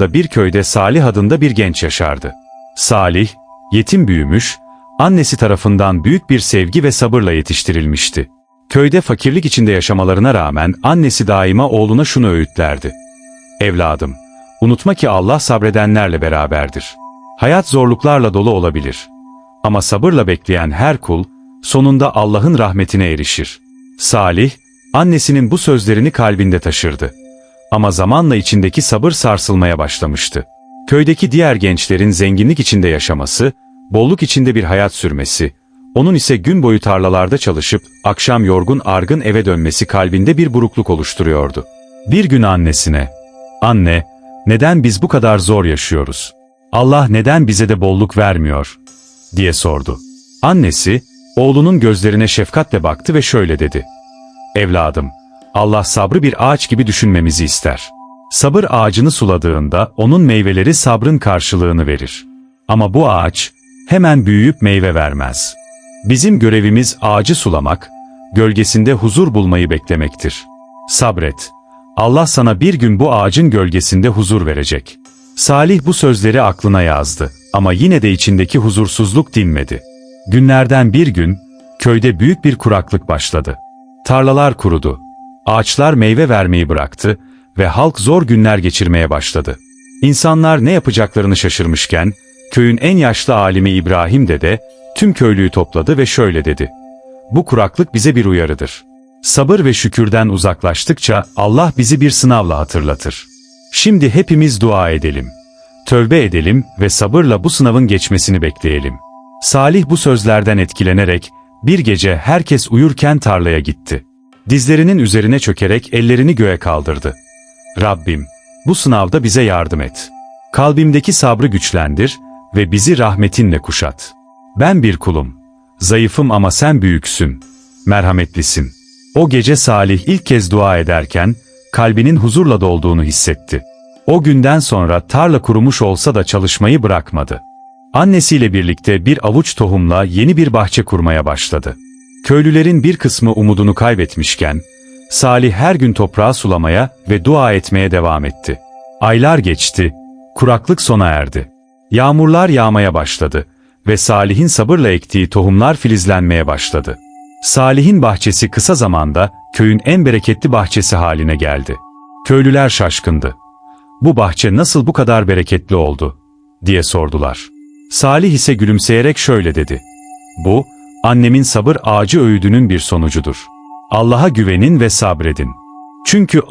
bir köyde Salih adında bir genç yaşardı. Salih, yetim büyümüş, annesi tarafından büyük bir sevgi ve sabırla yetiştirilmişti. Köyde fakirlik içinde yaşamalarına rağmen annesi daima oğluna şunu öğütlerdi. Evladım, unutma ki Allah sabredenlerle beraberdir. Hayat zorluklarla dolu olabilir. Ama sabırla bekleyen her kul, sonunda Allah'ın rahmetine erişir. Salih, annesinin bu sözlerini kalbinde taşırdı. Ama zamanla içindeki sabır sarsılmaya başlamıştı. Köydeki diğer gençlerin zenginlik içinde yaşaması, bolluk içinde bir hayat sürmesi, onun ise gün boyu tarlalarda çalışıp akşam yorgun argın eve dönmesi kalbinde bir burukluk oluşturuyordu. Bir gün annesine, "Anne, neden biz bu kadar zor yaşıyoruz? Allah neden bize de bolluk vermiyor?" diye sordu. Annesi, oğlunun gözlerine şefkatle baktı ve şöyle dedi: Evladım, Allah sabrı bir ağaç gibi düşünmemizi ister. Sabır ağacını suladığında onun meyveleri sabrın karşılığını verir. Ama bu ağaç hemen büyüyüp meyve vermez. Bizim görevimiz ağacı sulamak, gölgesinde huzur bulmayı beklemektir. Sabret. Allah sana bir gün bu ağacın gölgesinde huzur verecek. Salih bu sözleri aklına yazdı ama yine de içindeki huzursuzluk dinmedi. Günlerden bir gün köyde büyük bir kuraklık başladı. Tarlalar kurudu. Ağaçlar meyve vermeyi bıraktı ve halk zor günler geçirmeye başladı. İnsanlar ne yapacaklarını şaşırmışken, köyün en yaşlı alimi İbrahim dede, tüm köylüyü topladı ve şöyle dedi. Bu kuraklık bize bir uyarıdır. Sabır ve şükürden uzaklaştıkça Allah bizi bir sınavla hatırlatır. Şimdi hepimiz dua edelim. Tövbe edelim ve sabırla bu sınavın geçmesini bekleyelim. Salih bu sözlerden etkilenerek, bir gece herkes uyurken tarlaya gitti. Dizlerinin üzerine çökerek ellerini göğe kaldırdı. Rabbim, bu sınavda bize yardım et. Kalbimdeki sabrı güçlendir ve bizi rahmetinle kuşat. Ben bir kulum. Zayıfım ama sen büyüksün. Merhametlisin. O gece Salih ilk kez dua ederken, kalbinin huzurla dolduğunu hissetti. O günden sonra tarla kurumuş olsa da çalışmayı bırakmadı. Annesiyle birlikte bir avuç tohumla yeni bir bahçe kurmaya başladı. Köylülerin bir kısmı umudunu kaybetmişken, Salih her gün toprağı sulamaya ve dua etmeye devam etti. Aylar geçti, kuraklık sona erdi. Yağmurlar yağmaya başladı ve Salih'in sabırla ektiği tohumlar filizlenmeye başladı. Salih'in bahçesi kısa zamanda köyün en bereketli bahçesi haline geldi. Köylüler şaşkındı. Bu bahçe nasıl bu kadar bereketli oldu? diye sordular. Salih ise gülümseyerek şöyle dedi. Bu, annemin sabır ağacı öğüdünün bir sonucudur. Allah'a güvenin ve sabredin. Çünkü